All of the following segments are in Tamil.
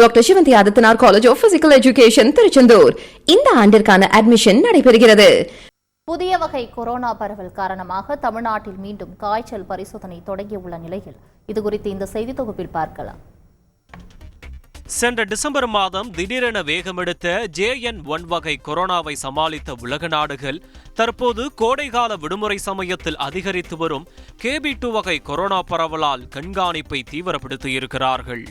Doctor Sivanthi Adithanar college of physical education Tiruchendur இந்த ஆண்டிற்கான அட்மிஷன் நடைபெறுகிறது. புதிய வகை கொரோனா பரவல் காரணமாக தமிழ்நாட்டில் மீண்டும் காய்ச்சல் பரிசோதனை தொடங்கியுள்ள நிலையில். இதுகுறித்து இந்த செய்தி தொகுப்பில் பார்க்கலாம். சென்ற டிசம்பர் மாதம் திடீரென வேகமெடுத்த ஜேஎன் ஒன் வகை கொரோனாவை சமாளித்த உலக நாடுகள் தற்போது கோடைகால விடுமுறை சமயத்தில் அதிகரித்து வரும் கேபி டூ வகை கொரோனா பரவலால் கண்காணிப்பை தீவிரப்படுத்தியிருக்கிறார்கள்.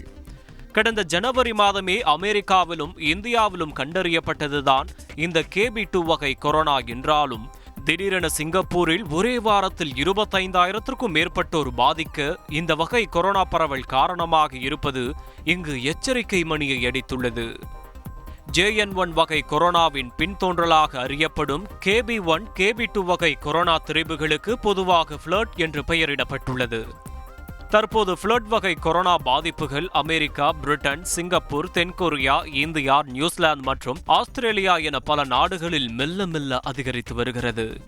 கடந்த ஜனவரி மாதமே அமெரிக்காவிலும் இந்தியாவிலும் கண்டறியப்பட்டதுதான் இந்த கேபி டூ வகை கொரோனா என்றாலும். திடீரென சிங்கப்பூரில் ஒரே வாரத்தில் இருபத்தைந்தாயிரத்திற்கும் மேற்பட்டோர் பாதிக்க இந்த வகை கொரோனா பரவல் காரணமாக இருப்பது இங்கு எச்சரிக்கை மணியை அடித்துள்ளது. ஜேஎன் ஒன் வகை கொரோனாவின் பின்தோன்றலாக அறியப்படும் கேபி ஒன் கேபி டூ வகை கொரோனா திரிபுகளுக்கு பொதுவாக ஃபிளர்ட் என்று பெயரிடப்பட்டுள்ளது. தற்போது ஃப்ளட் வகை கொரோனா பாதிப்புகள் அமெரிக்கா பிரிட்டன் சிங்கப்பூர் தென்கொரியா இந்தியா நியூசிலாந்து மற்றும் ஆஸ்திரேலியா என பல நாடுகளில் மெல்ல மெல்ல அதிகரித்து வருகிறது.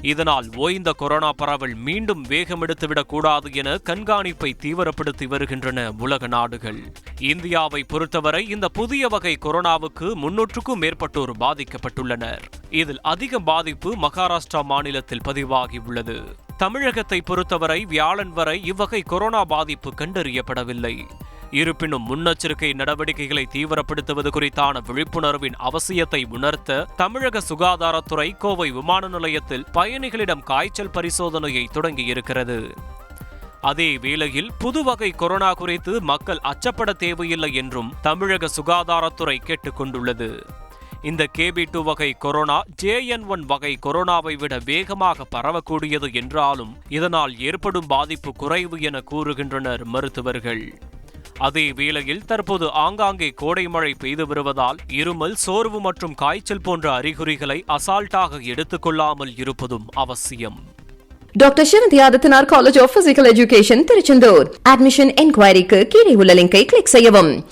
இதனால் ஓய்ந்த கொரோனா பரவல் மீண்டும் வேகமெடுத்துவிடக் கூடாது என கண்காணிப்பை தீவிரப்படுத்தி வருகின்றன உலக நாடுகள். இந்தியாவை பொறுத்தவரை இந்த புதிய வகை கொரோனாவுக்கு முன்னூற்றுக்கும் மேற்பட்டோர் பாதிக்கப்பட்டுள்ளனர். இதில் அதிக பாதிப்பு மகாராஷ்டிரா மாநிலத்தில் பதிவாகியுள்ளது தமிழகத்தை பொறுத்தவரை வியாழன் வரை இவ்வகை கொரோனா பாதிப்பு கண்டறியப்படவில்லை. இருப்பினும் முன்னெச்சரிக்கை நடவடிக்கைகளை தீவிரப்படுத்துவது குறித்தான விழிப்புணர்வின் அவசியத்தை உணர்த்த தமிழக சுகாதாரத்துறை கோவை விமான நிலையத்தில் பயணிகளிடம் காய்ச்சல் பரிசோதனையை தொடங்கியிருக்கிறது. அதே வேளையில் புது வகை கொரோனா குறித்து மக்கள் அச்சப்பட தேவையில்லை என்றும் தமிழக சுகாதாரத்துறை கேட்டுக்கொண்டுள்ளது இந்த கேபி டூ வகை கொரோனா ஜேஎன் ஒன் வகை கொரோனாவை விட வேகமாக பரவக்கூடியது என்றாலும் இதனால் ஏற்படும் பாதிப்பு குறைவு என கூறுகின்றனர் மருத்துவர்கள். அதே வேளையில் தற்போது ஆங்காங்கே கோடை மழை பெய்து வருவதால் இருமல் சோர்வு மற்றும் காய்ச்சல் போன்ற அறிகுறிகளை அசால்ட்டாக எடுத்துக்கொள்ளாமல் இருப்பதும் அவசியம். Doctor Sivanthi Adithanar college of physical education Tiruchendur. Admission என்கொயரிக்கு கீழே உள்ள லிங்கை கிளிக் செய்யவும்.